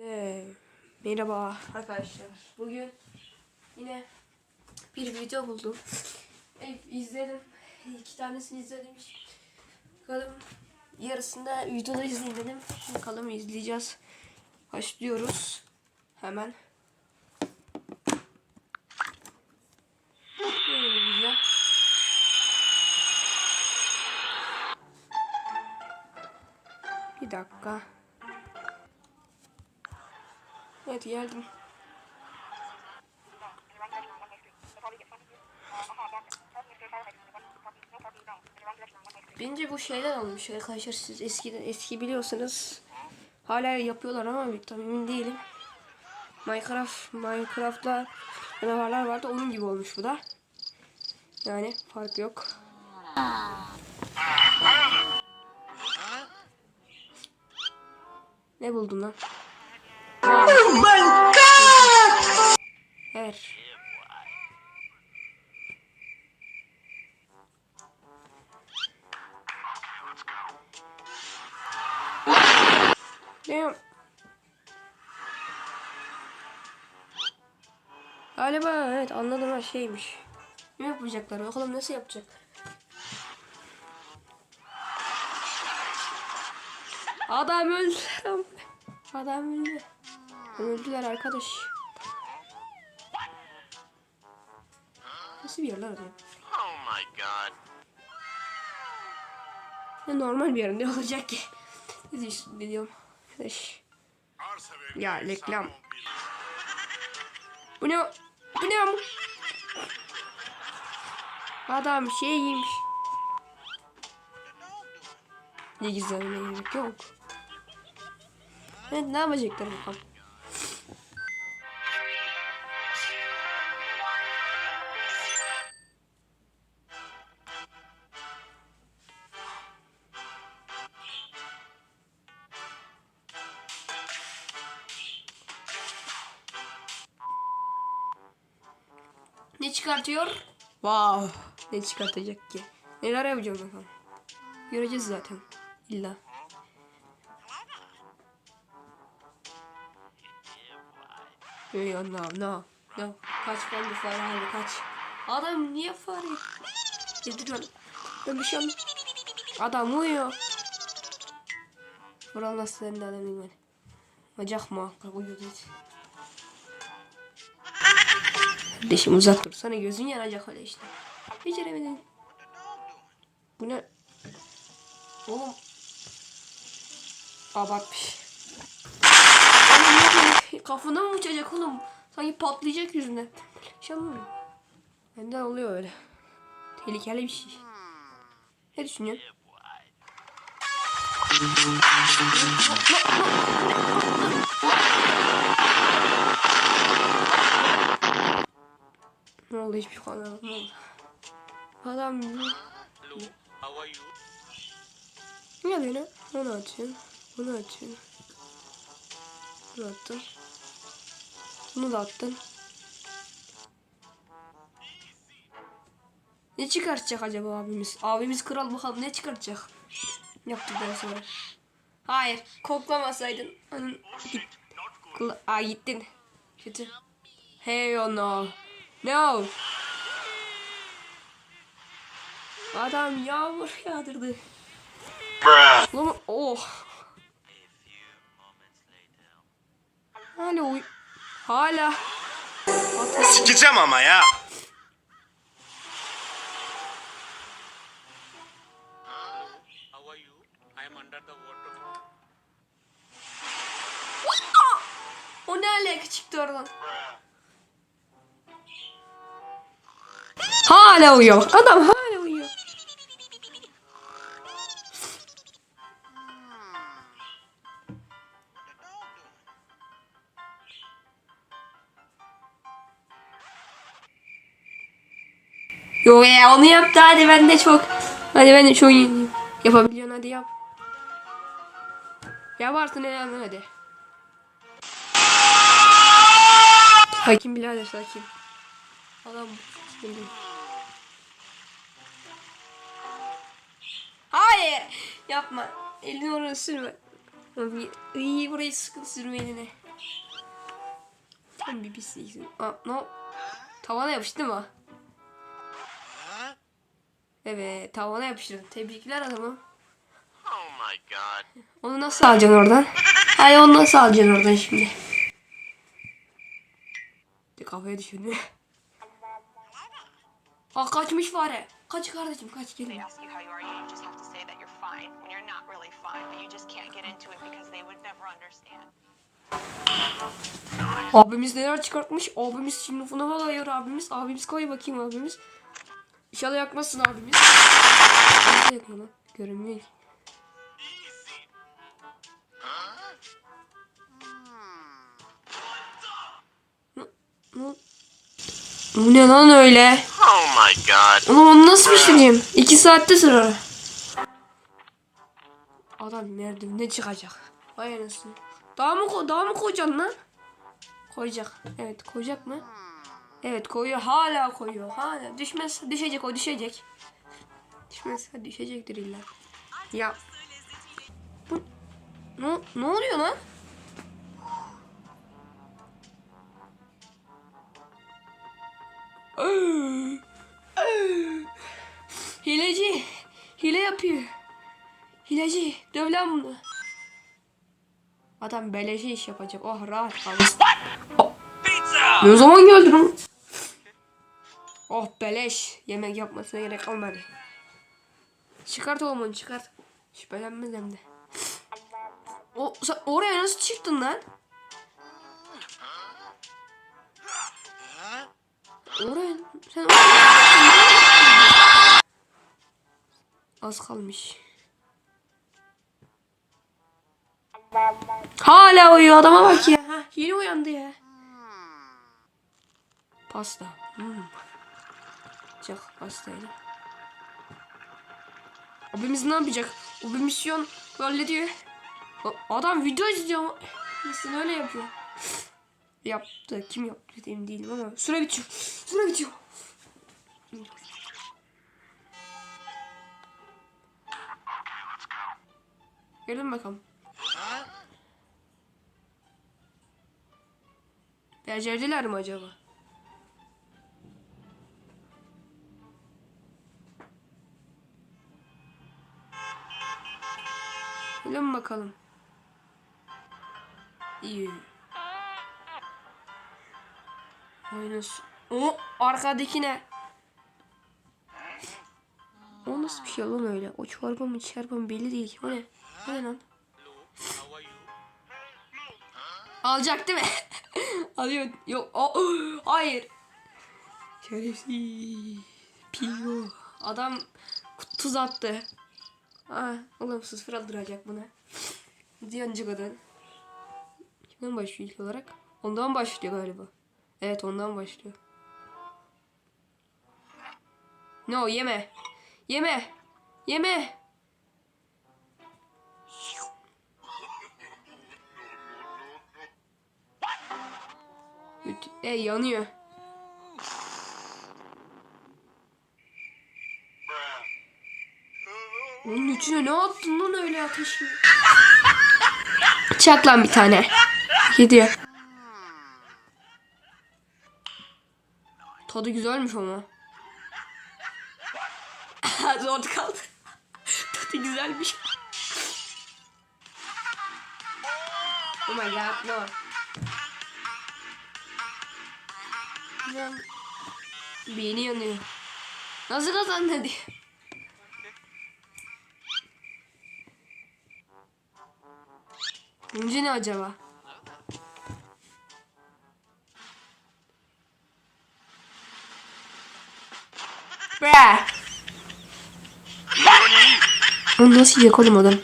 Ee, merhaba arkadaşlar. Bugün yine bir video buldum. Evet, izledim. İki tanesini izledim. Bakalım yarısında videoda izleyin dedim. Bakalım izleyeceğiz. Başlıyoruz. Hemen. Bir dakika. Evet geldim. Bence bu şeyler olmuş arkadaşlar siz eskiden eski biliyorsanız hala yapıyorlar ama tam emin değilim. Minecraft Minecraft'ta canavarlar vardı onun gibi olmuş bu da. Yani fark yok. Ne buldun lan? My god! Ver. Ne? Galiba evet anladım ha şeymiş. Ne yapacaklar bakalım nasıl yapacak? Adam öldü. Adam öldü. Öldüler arkadaş. Nasıl bir yerler arıyor? Oh my god. Ne normal bir yer ne olacak ki? Ne diyorsun ne diyorum? Arkadaş. Ya reklam. Bu ne? Bu ne ama? Adam şeymiş. Ne gizlemene gerek yok. Evet ne yapacaklar bakalım. Ne çıkartıyor? Wow. Ne çıkartacak ki? Neler yapacağım bakalım. Göreceğiz zaten. İlla. Yo no no no. Kaç ben de fare abi kaç. Adam niye fare? Yediriyor. Ben bir şey anlamadım. Adam uyuyor. Vural nasıl adam mi? Bacak muhakkak uyuyor dedi. Kardeşim uzak dur. Sana gözün yanacak öyle işte. Beceremedin. Bu ne? Oğlum. Abartmış. Kafana mı uçacak oğlum? Sanki patlayacak yüzüne. Şey mi? Benden oluyor öyle. Tehlikeli bir şey. Ne düşünüyorsun? Ne oldu hiçbir şey anlamadım. Ne oldu? Adam ne ne? Onu açayım. Bunu açayım. Bunu attım. Bunu da attım. Ne çıkartacak acaba abimiz? Abimiz kral bakalım ne çıkartacak? Yaptıktan sonra. Hayır, koklamasaydın. Onun Aa gittin. Kötü. Hey no. No. Adam yağmur yağdırdı. Ulan oh. Hala uy... Hala. Sikeceğim ama ya. O ne alaka çıktı oradan? Hala uyuyor. Adam hala uyuyor. Yo ya onu yaptı hadi ben de çok. Hadi ben de çok iyiyim. Yapabiliyorsun hadi yap. Yaparsın helal hadi. Sakin birader sakin. Adam şimdi. Hayır yapma. Elini oraya sürme. İyi burayı sıkın sürme eline. Tam bir pisliksin. Aa, no. Tavana yapıştı o? Evet tavana yapıştırdım. Tebrikler adamım. Oh my god. Onu nasıl alacaksın oradan? Hayır onu nasıl alacaksın oradan şimdi? De kafaya düşürdü. Aa kaçmış fare. Kaç kardeşim kaç gelin. Abimiz neler çıkartmış? Abimiz şimdi bunu bağlıyor abimiz. Abimiz koy bakayım abimiz. İnşallah yakmasın abimiz. Nasıl yakma lan? Görünmüyor ki. Ne- ne- Bu ne lan öyle? Oh my god. Ulan onu nasıl pişireceğim? İki saatte sürer. Adam merdivene çıkacak. Vay anasını. Daha mı, daha mı koyacaksın lan? Koyacak. Evet koyacak mı? Evet koyuyor. Hala koyuyor. Hala. Düşmez. Düşecek o düşecek. Düşmez. Düşecektir illa. Ya. Bu... Ne, ne oluyor lan? Döv lan bunu. Adam beleşe iş yapacak. Oh rahat kalsın. Oh. Ne zaman geldin lan? Oh beleş. Yemek yapmasına gerek kalmadı. Çıkart oğlum çıkart. Şüphelenmez hem de. O, sen oraya nasıl çıktın lan? Oraya sen Az kalmış. Hala uyuyor adama bak ya. Ha, yeni uyandı ya. Pasta. Hmm. Çok pastaydı. Abimiz ne yapacak? O bir misyon hallediyor. Adam video izliyor. Nasıl öyle yapıyor? Yaptı. Kim yaptı emin değilim ama. Süre bitiyor. Süre bitiyor. Gelin bakalım. Becerdiler mi acaba? Gelin bakalım. İyi. Oyunuz. O arkadaki ne? O nasıl bir şey lan öyle? O çorba mı çorba mı belli değil. O ne? O ne lan? Alacak değil mi? Alıyor. Yok. O, hayır. Şerefsiz. Piyo. Adam tuz attı. Ha, oğlum sıfır aldıracak buna. Diyancı kadar. Kimden başlıyor ilk olarak? Ondan başlıyor galiba. Evet ondan başlıyor. No yeme. Yeme. Yeme. E yanıyor. Onun içine ne attın lan öyle ateşi? Çak lan bir tane. Gidiyor. Tadı güzelmiş ama. Zor kaldı. Tadı güzelmiş. Oh my god no. Yan- Beyni yanıyor. Nasıl kazandı diye. Önce ne acaba? Bre. Onu nasıl yiyecek oğlum adam?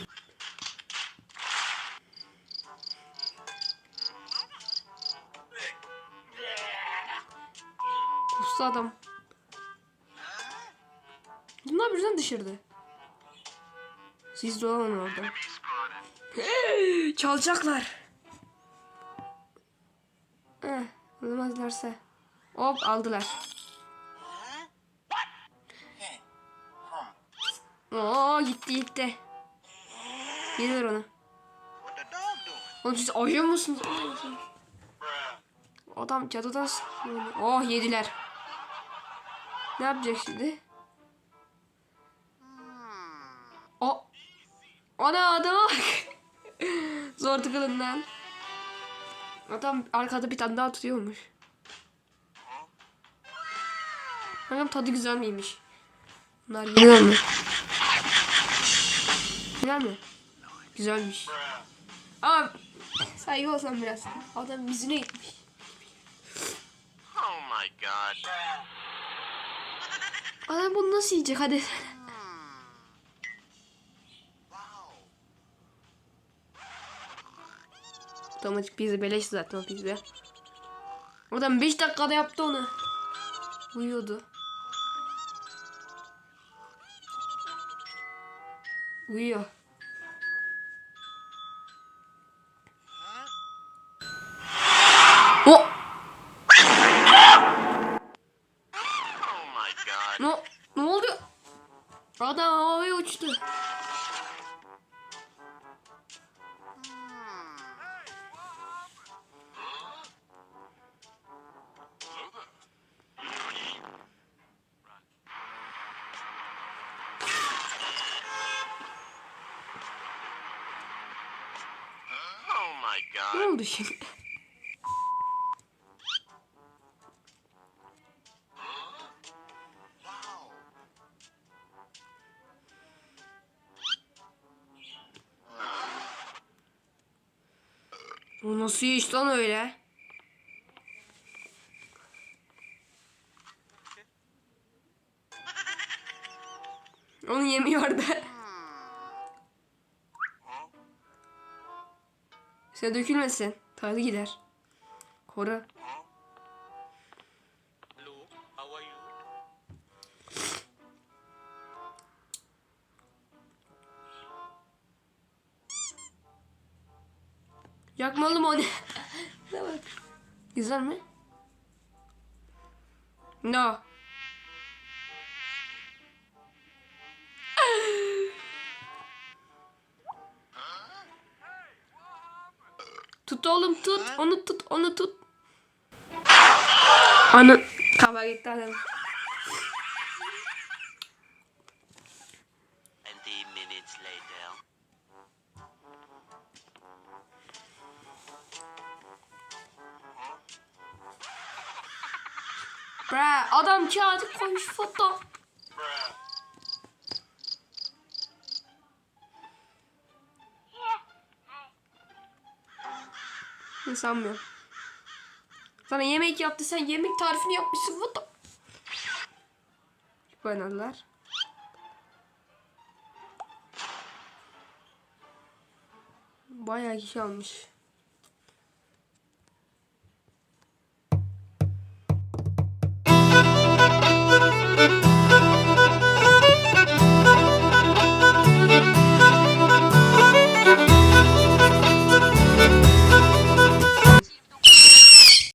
Eh, alamazlarsa. Hop aldılar. Oo gitti gitti. Geri ver onu. Oğlum siz ayıyor musunuz? Adam cadıdan. Oh yediler. Ne yapacak şimdi? O. Ana adama bak. Zor tıkılından. Adam arkada bir tane daha tutuyormuş. Bakalım tadı güzel miymiş? Bunlar güzel mi? Güzel mi? Güzelmiş. Ama saygı olsam biraz. Adam yüzüne gitmiş. Oh my god. Adam bunu nasıl yiyecek hadi. Otomatik pizza beleş zaten o pizza. Adam 5 dakikada yaptı onu. Uyuyordu. Uyuyor. My Ne god. oldu şimdi? O nasıl iş lan öyle? Onu yemiyordu. Sen dökülmesin. Tadı gider. Koru. Luke, how are you? Yakmalı mı o ne? Ne bak. Güzel mi? No. Tut oğlum tut. Onu tut. Onu tut. Onu. Kafa gitti adam. Bre adam kağıdı koymuş foto. Sanmıyorum. Sana yemek yaptı sen yemek tarifini yapmışsın foto. Banalar. Bayağı kişi almış.